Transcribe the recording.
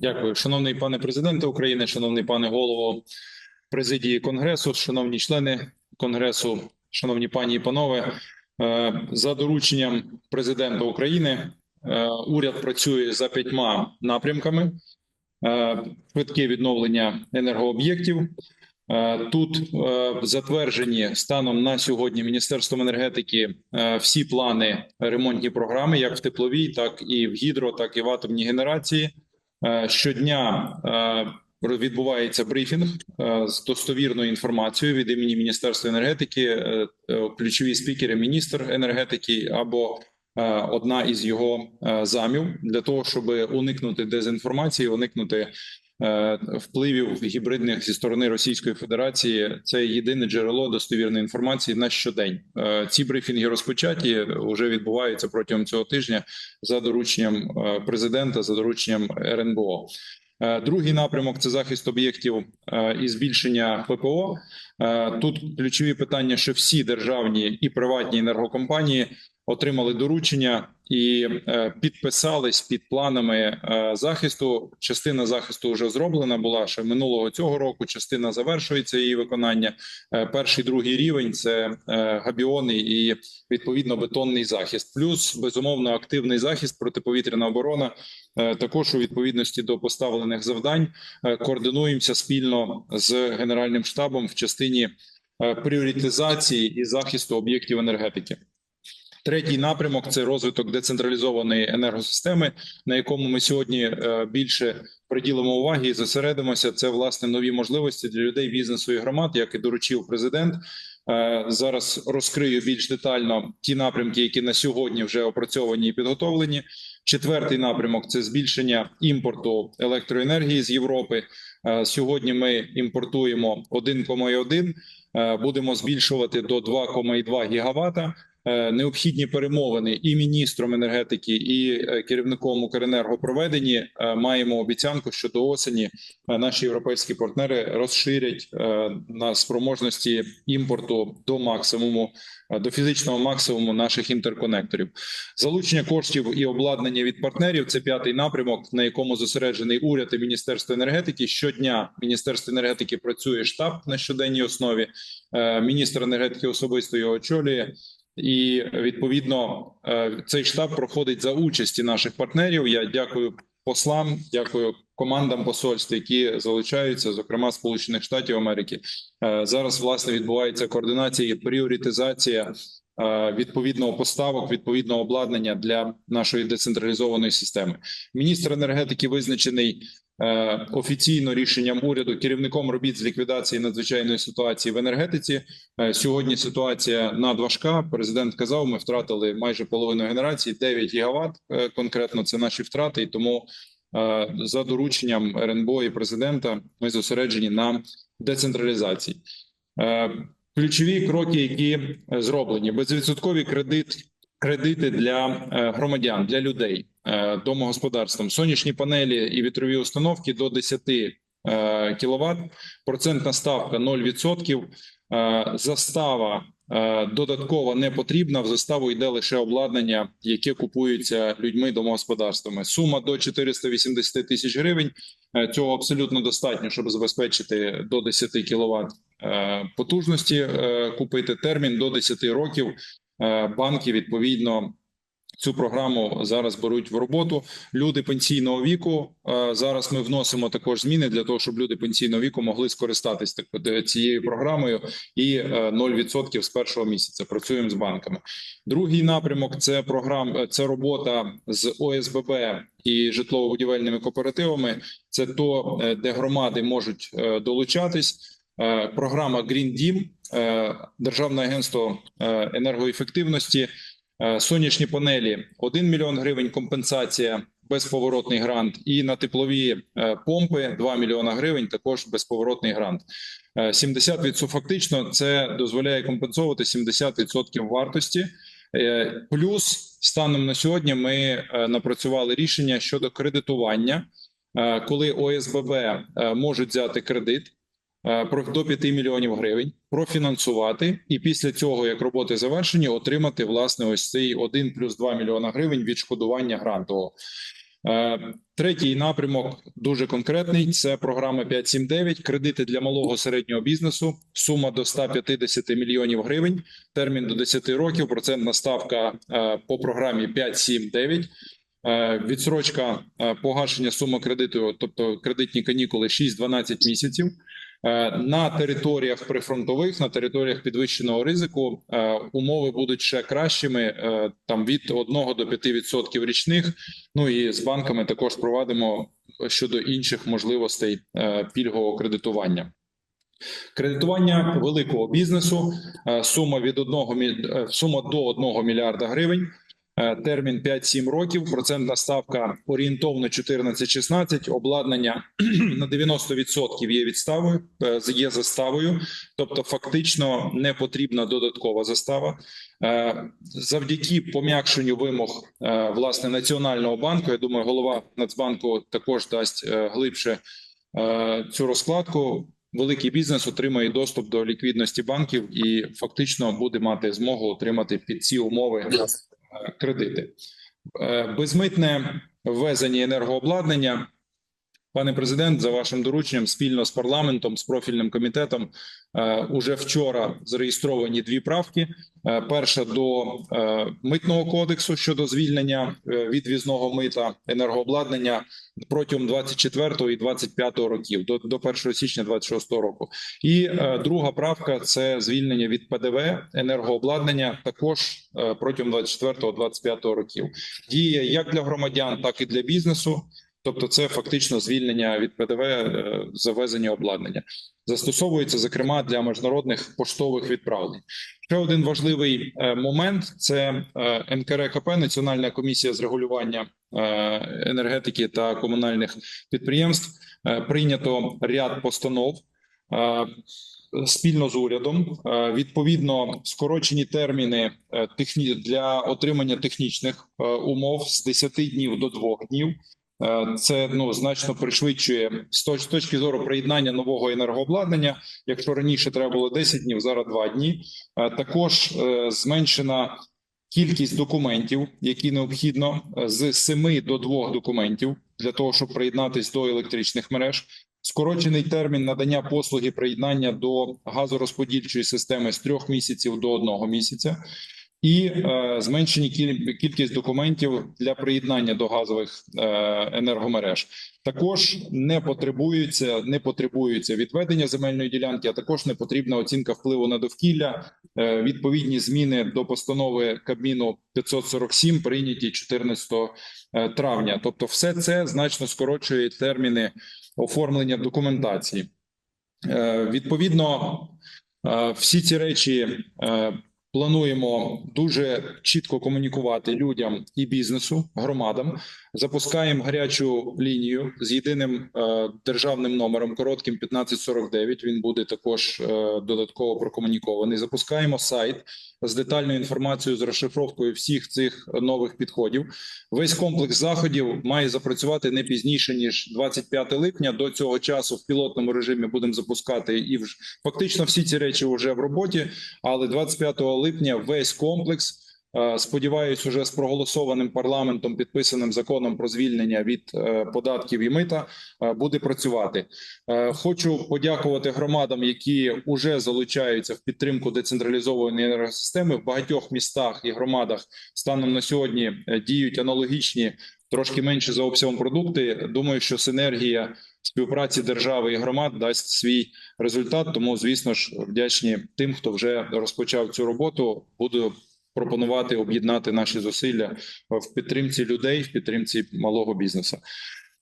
Дякую, шановний пане президенте України, шановний пане голово президії Конгресу, шановні члени Конгресу, шановні пані і панове. Е, За дорученням президента України е, уряд працює за п'ятьма напрямками: Е, швидке відновлення енергооб'єктів. Тут затверджені станом на сьогодні Міністерством енергетики всі плани ремонтні програми, як в тепловій, так і в гідро, так і в атомній генерації. Е, Щодня е, відбувається брифінг е, з достовірною інформацією від імені Міністерства енергетики, ключові спікери, міністр енергетики або одна із його замів для того, щоб уникнути дезінформації, уникнути впливів гібридних зі сторони Російської Федерації. Це єдине джерело достовірної інформації на щодень. Е, Ці брифінги розпочаті вже відбуваються протягом цього тижня за дорученням е, президента, за дорученням РНБО. Е, Другий напрямок це захист об'єктів е, і збільшення ППО. Е, Тут ключові питання, що всі державні і приватні енергокомпанії отримали доручення і е, підписались під планами е, захисту. Частина захисту вже зроблена була ще минулого цього року. Частина завершується її виконання. Е, Перший другий рівень це габіони і відповідно бетонний захист. Плюс безумовно активний захист протиповітряна оборона. Також у відповідності до поставлених завдань координуємося спільно з генеральним штабом в частині пріоритизації і захисту об'єктів енергетики. Третій напрямок це розвиток децентралізованої енергосистеми, на якому ми сьогодні е, більше приділимо уваги і зосередимося. Це власне нові можливості для людей, бізнесу і громад, як і доручив президент. Е, Зараз розкрию більш детально ті напрямки, які на сьогодні вже опрацьовані і підготовлені. Четвертий напрямок це збільшення імпорту електроенергії з Європи. Е, Сьогодні ми імпортуємо 1,1, е, будемо збільшувати до 2,2 гігавата. Е, Необхідні перемовини і міністром енергетики, і е, керівником Укренерго проведені. Е, Маємо обіцянку, що до осені наші європейські партнери розширять на спроможності імпорту до максимуму, до фізичного максимуму наших інтерконекторів. Залучення коштів і обладнання від партнерів це п'ятий напрямок, на якому зосереджений уряд і міністерство енергетики. Щодня міністерство енергетики працює штаб на щоденній основі. Міністр енергетики особисто його очолює. І відповідно е, цей штаб проходить за участі наших партнерів. Я дякую послам, дякую командам посольств, які залучаються, зокрема Сполучених Штатів Америки. Е, Зараз власне відбувається координація і пріоритизація е, відповідного поставок, відповідного обладнання для нашої децентралізованої системи. Міністр енергетики визначений офіційно рішенням уряду керівником робіт з ліквідації надзвичайної ситуації в енергетиці. Е, Сьогодні ситуація надважка. Президент казав, ми втратили майже половину генерації 9 гігават. е, Конкретно це наші втрати, і тому е, за дорученням РНБО і президента ми зосереджені на децентралізації. Е, Ключові кроки, які е, зроблені, безвідсоткові кредит, кредити для е, громадян, для людей, е, домогосподарствам, сонячні панелі і вітрові установки до 10 кВт, процентна ставка 0%, е, застава е, додаткова не потрібна. В заставу йде лише обладнання, яке купується людьми домогосподарствами. Сума до 480 тисяч гривень. Е, Цього абсолютно достатньо, щоб забезпечити до 10 кВт потужності. е, Купити термін до 10 років. Е, Банки відповідно цю програму зараз беруть в роботу. Люди пенсійного віку е, зараз ми вносимо також зміни для того, щоб люди пенсійного віку могли скористатись е, цією програмою і е, 0% з першого місяця. Працюємо з банками. Другий напрямок це програм, е, це робота з ОСББ і житлово-будівельними кооперативами. Це то, е, де громади можуть е, долучатись. Е, Програма Green Dім, е, Державне агентство е, енергоефективності, е, сонячні панелі 1 мільйон гривень компенсація, безповоротний грант, і на теплові е, помпи 2 мільйона гривень, також безповоротний грант. Е, 70% фактично це дозволяє компенсувати 70% вартості. Е, Плюс станом на сьогодні ми е, напрацювали рішення щодо кредитування, е, коли ОСББ е, можуть взяти кредит е, до 5 мільйонів гривень, профінансувати, і після цього, як роботи завершені, отримати власне ось цей 1 плюс 2 мільйона гривень відшкодування грантового. Е, Третій напрямок дуже конкретний. Це програма 5.7.9, кредити для малого середнього бізнесу. Сума до 150 мільйонів гривень. Термін до 10 років. Процентна ставка е, по програмі 5.7.9. Е, Відсрочка е, погашення суми кредиту, тобто кредитні канікули 6-12 місяців. Е, На територіях прифронтових, на територіях підвищеного ризику е, умови будуть ще кращими, е, там від 1 до 5% річних. Ну і з банками також провадимо щодо інших можливостей пільгового кредитування. Кредитування великого бізнесу, сума від 1 міль- е, сума до 1 мільярда гривень. Е, Термін 5-7 років, процентна ставка орієнтовно 14-16, обладнання на 90% є відставою, е, є заставою, тобто фактично не потрібна додаткова застава. Е, Завдяки пом'якшенню вимог власне Національного банку, я думаю, голова Нацбанку також дасть глибше цю розкладку. Великий бізнес отримає доступ до ліквідності банків і фактично буде мати змогу отримати під ці умови кредити. Е, Безмитне ввезення енергообладнання. Пане президент, за вашим дорученням, спільно з парламентом, з профільним комітетом, е, уже вчора зареєстровані дві правки. Е, Перша до е, митного кодексу щодо звільнення е, від візного мита енергообладнання протягом 24 і 25 років до, до 1 січня 26 року. І друга правка це звільнення від ПДВ енергообладнання також протягом 24-25 років. Діє як для громадян, так і для бізнесу. Тобто, це фактично звільнення від ПДВ е, за ввезення обладнання. Застосовується зокрема для міжнародних поштових відправлень. Ще один важливий е, момент це е, НКРКП, Національна комісія з регулювання енергетики та комунальних підприємств. Прийнято ряд постанов спільно з урядом. Відповідно, скорочені терміни для отримання технічних умов з 10 днів до 2 днів. Е, Це ну значно пришвидшує з точ- точки зору приєднання нового енергообладнання. Якщо раніше треба було 10 днів, зараз 2 дні. Е, Також е, зменшена кількість документів, які необхідно з 7 до 2 документів для того, щоб приєднатись до електричних мереж. Скорочений термін надання послуги приєднання до газорозподільчої системи з трьох місяців до одного місяця, і е, зменшені кіль- кількість документів для приєднання до газових е, енергомереж. Також не потребується, не потребується відведення земельної ділянки, а також не потрібна оцінка впливу на довкілля. Е, відповідні зміни до постанови Кабміну 547 прийняті 14 е, травня. Тобто, все це значно скорочує терміни оформлення документації. Відповідно, всі ці речі плануємо дуже чітко комунікувати людям і бізнесу, громадам. Запускаємо гарячу лінію з єдиним е, державним номером, коротким 1549. Він буде також е, додатково прокомунікований. Запускаємо сайт з детальною інформацією з розшифровкою всіх цих нових підходів. Весь комплекс заходів має запрацювати не пізніше ніж 25 липня. До цього часу в пілотному режимі будемо запускати і фактично всі ці речі вже в роботі. Але 25 липня весь комплекс. Е, Сподіваюсь, уже з проголосованим парламентом підписаним законом про звільнення від е, податків і мита е, буде працювати. Хочу подякувати громадам, які вже залучаються в підтримку децентралізованої енергосистеми в багатьох містах і громадах. Станом на сьогодні діють аналогічні, трошки менше за обсягом продукти. Думаю, що синергія співпраці держави і громад дасть свій результат. Тому, звісно ж, вдячні тим, хто вже розпочав цю роботу. Буду пропонувати об'єднати наші зусилля в підтримці людей, в підтримці малого бізнесу.